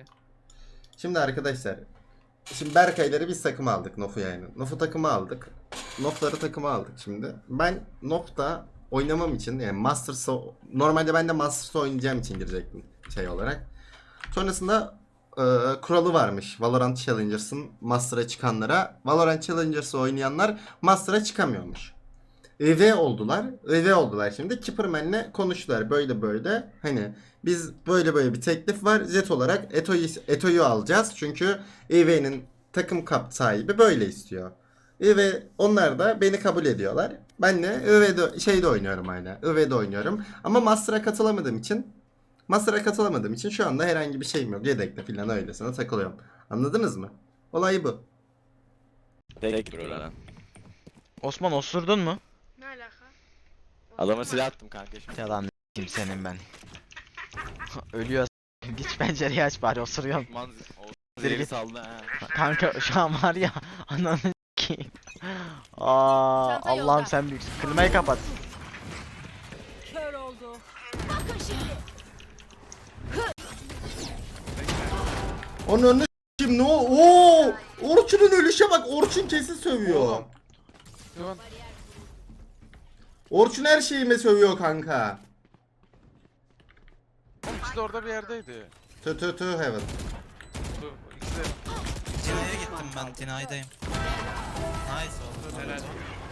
keşke. Şimdi arkadaşlar. Şimdi Berkay'ları biz takıma aldık Nof'u yani. Nof'u takıma aldık. Nof'ları takıma aldık şimdi. Ben Nof'ta oynamam için yani Masters'a normalde ben de Masters'a oynayacağım için girecektim şey olarak. Sonrasında e, kuralı varmış Valorant Challengers'ın Master'a çıkanlara. Valorant Challengers'ı oynayanlar Master'a çıkamıyormuş. EV oldular. EV oldular şimdi. Kipperman'le konuştular böyle böyle. Hani biz böyle böyle bir teklif var. Zet olarak Eto'yu Eto'yu alacağız. Çünkü EV'nin takım kap sahibi böyle istiyor. EV onlar da beni kabul ediyorlar. Ben de EV'de şeyde oynuyorum hala. EV'de oynuyorum. Ama Master'a katılamadığım için Master'a katılamadığım için şu anda herhangi bir şeyim yok. Yedekte falan öylesine takılıyorum. Anladınız mı? Olay bu. Tek bro lan. Osman osurdun mu? Ne alaka? Adama silah attım kanka şimdi. Yalan kimsenin ben. Ölüyor. Git pencereyi aç bari osuruyorum. Man o zehri saldı ha. Kanka şu an var ya ananı s**eyim. Aa Çanta Allah'ım yolda. sen büyüksün. Klimayı kapat. Kör oldu. Bakın şimdi. Onun önüne s**eyim, ne o? Oo! Orçun'un ölüşe bak. Orçun kesin sövüyor. Orçun her şeyime sövüyor kanka. Oğlum ikisi de orada bir yerdeydi. Tö tö tö heaven. Dur, ikisi de. Tina'ya gittim ben Tina'ydayım. Nice oldu.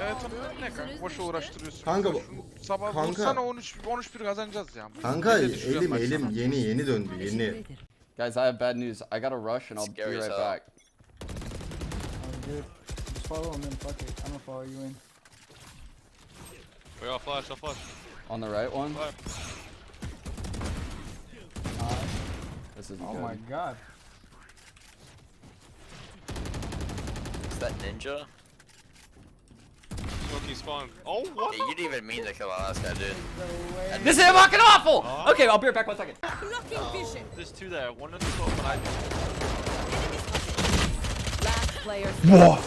Evet tabii ne kanka boşa uğraştırıyorsun. Kanka bu- Şunu Sabah kanka- vursana 13 13 bir kazanacağız ya. Kanka de düşeceğiz elim maçtan. elim yeni yeni döndü yeni. Guys, I have bad news. I gotta rush and I'll Scary be as right hell. back. good. Just follow him in, fuck it. I'm gonna follow you in. We are flash, I'll flash. On the right one. Fire. This is Oh good. my god. Is that ninja? Smoky spawn. Oh, what? Hey, you didn't even mean to kill our last guy, dude. This is fucking awful! Okay, I'll be right back one second. Blocking vision. There's two there. One in the top behind me. Last player. Whoa!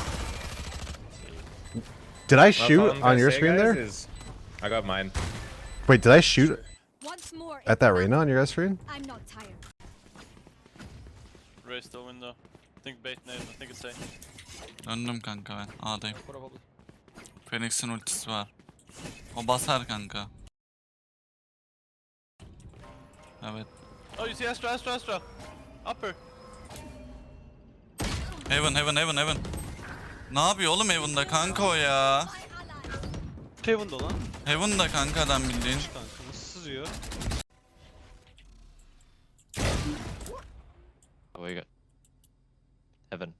Did I shoot on your screen there? I got mine. Wait, did I shoot Once more. at that Reyna on your guys' screen? I'm not tired. Ray still window. I think bait nade. I think it's safe. Döndüm kanka ben A'dayım. Phoenix'in ultisi var. O basar kanka. Evet. Oh, you see Astra, Astra, Astra. Upper. Heaven Heaven Heaven Heaven. Ne yapıyor oğlum Heaven'da kanka o ya? Heaven'da lan. Heaven'da kanka adam bildiğin. Kanka nasıl sızıyor? Oh, we got heaven.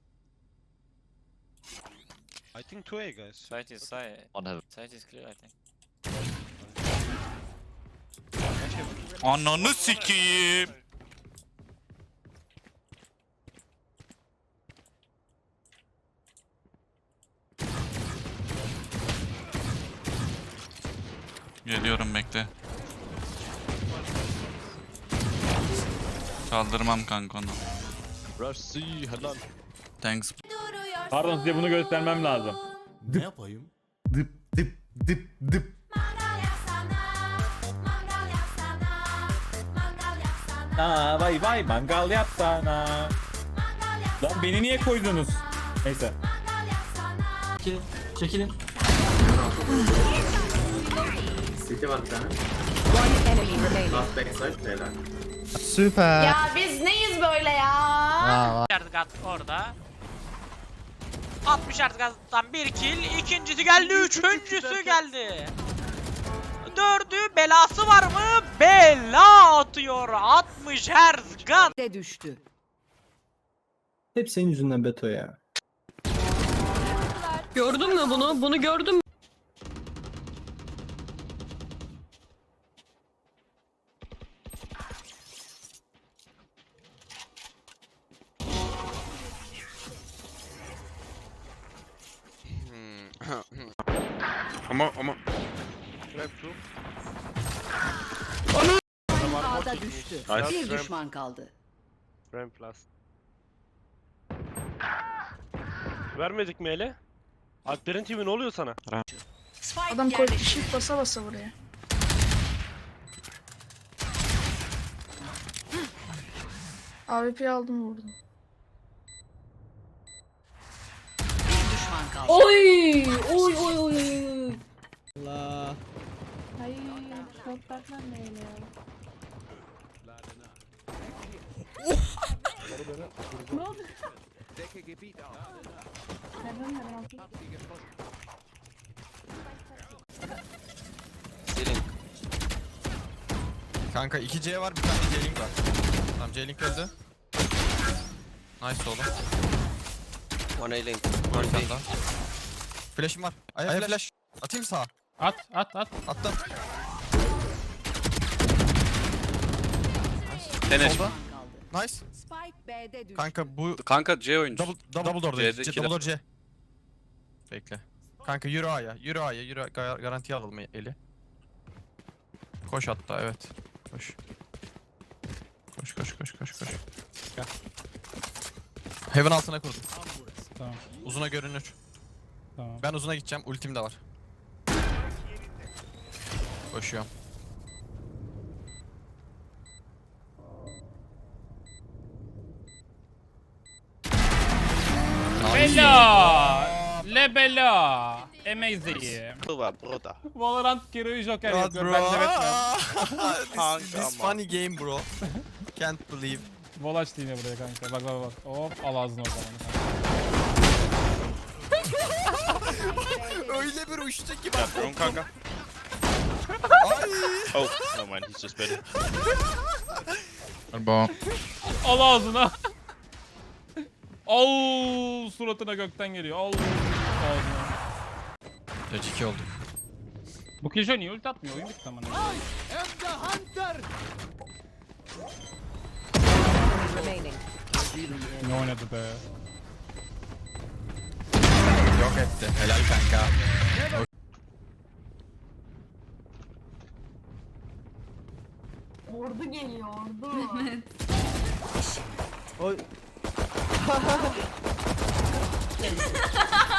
I think 2A guys. Site is site. On heaven. Site is clear, I think. Ananı sikeyim. Geliyorum bekle. Kaldırmam kanka onu. Helal. Thanks. Pardon size bunu göstermem lazım. Ne yapayım? Dip dip dip dip. Aa vay vay mangal yapsana. Lan beni niye koydunuz? Neyse. Çekilin. Süper. Ya biz neyiz böyle ya? Aa, Erdoğan orada. 60 Erdoğan'dan bir kill, ikincisi geldi, üçüncüsü geldi. Dördü belası var mı? Bela atıyor 60 Erdoğan. De düştü. Hep senin yüzünden Beto ya. Gördün mü bunu? Bunu gördün mü? Ama ama. A'da düştü. Bir düşman kaldı. Ramp last. Vermedik mi ele? Alper'in TV ne oluyor sana? Adam koy shift basa basa buraya. AWP aldım vurdum. Bir düşman kaldı. Oy oy oy. Allah. Ay neyle ya? Ne oldu? Nereden nereden aldın? Kanka 2C var bir tane C-Link var. Tamam C-Link öldü. Nice oğlum. One A link. Tane daha. Flash'im var. Aya flash. Atayım sağa. At at at. Attım. Finish. Solda. Nice. Spike B'de düştü. Kanka bu Kanka C oyuncu. double double door'dayız. C'de C, double door C. Bekle. Kanka yürü A'ya. Yürü A'ya. Yürü Gar- garantiye alalım eli. Koş hatta evet. Koş. Koş koş koş koş koş. Gel. Heaven altına kurdum. Tamam. Uzuna görünür. Tamam. Ben uzuna gideceğim. Ultim de var. Koşuyorum. Le Bella! Amazing. Valorant Giro Joker God, yapıyor. bro. Ben de Batman. this, this funny game bro. Can't believe. Vol açtı yine buraya kanka. Bak bak bak. Hop al ağzını o zaman. Öyle bir uçtu ki bak. kanka. Ay. Oh, no man, he's just better. Al ağzına. Al suratına gökten geliyor. Al ağzına. Geç 2 oldu. Bu Killjoy niye ulti atmıyor? Oyun bitti amına. Remaining. Ne oynadı be? Yok etti. Helal kanka. Ordu geliyor ordu. Oy. Bir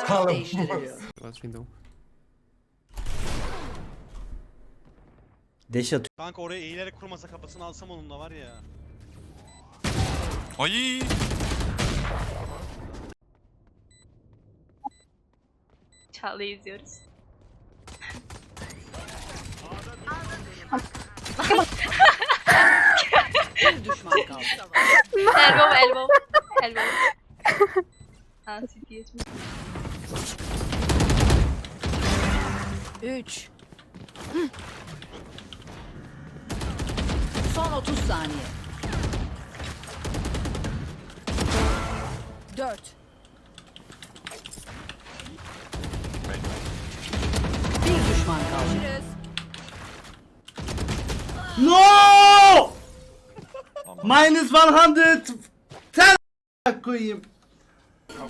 Taraf değiştiriliyor. Deş atıyor. Kanka oraya eğilerek kurmasa kafasını alsam onunla var ya. Ay. Çağla'yı izliyoruz. Bir düşman kaldı. Elbow elbow. Elbow. Aa CT geçmiş. 3 Son 30 saniye. 4 Bir düşman kaldı. No! Minus 100. Ten koyayım.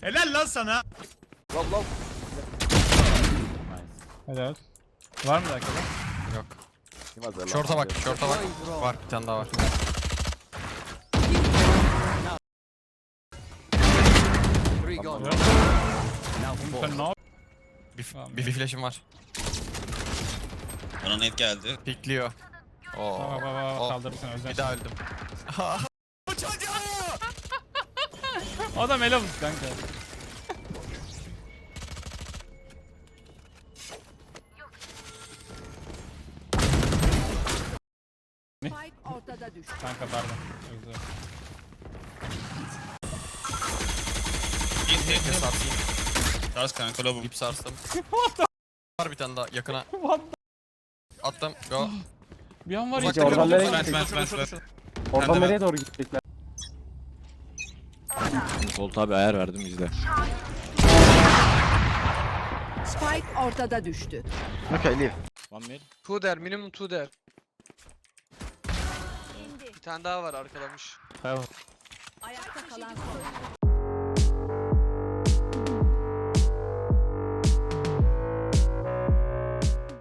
Helal lan sana. Helal. Var mı dakika? Yok. Şorta bak, şorta bak. Var, bir tane daha var. Sen ne yap? Bir, bir, bir flash'im var. Bana net geldi. Pikliyor. Oo. Baba baba Oh. kaldırırsın özel. Bir daha öldüm. Adam ele vurdu kanka. Spike ortada düştü. Kanka pardon. Özür. Bekle sarsayım. Sars kanka lobu. İp sarstım. Var bir tane daha yakına. What Attım. Go. Bir an var ya. Uzakta oradan bir- nereye Şurada, gittik? şurada, şurada, şurada. Oradan Nerede nereye doğru gidecekler? Bolt abi ayar verdim izle. Spike ortada düştü. Okay leave. One mid. Two there, minimum two there. Bir tane daha var arkalamış. Tamam. Ayakta kalan son.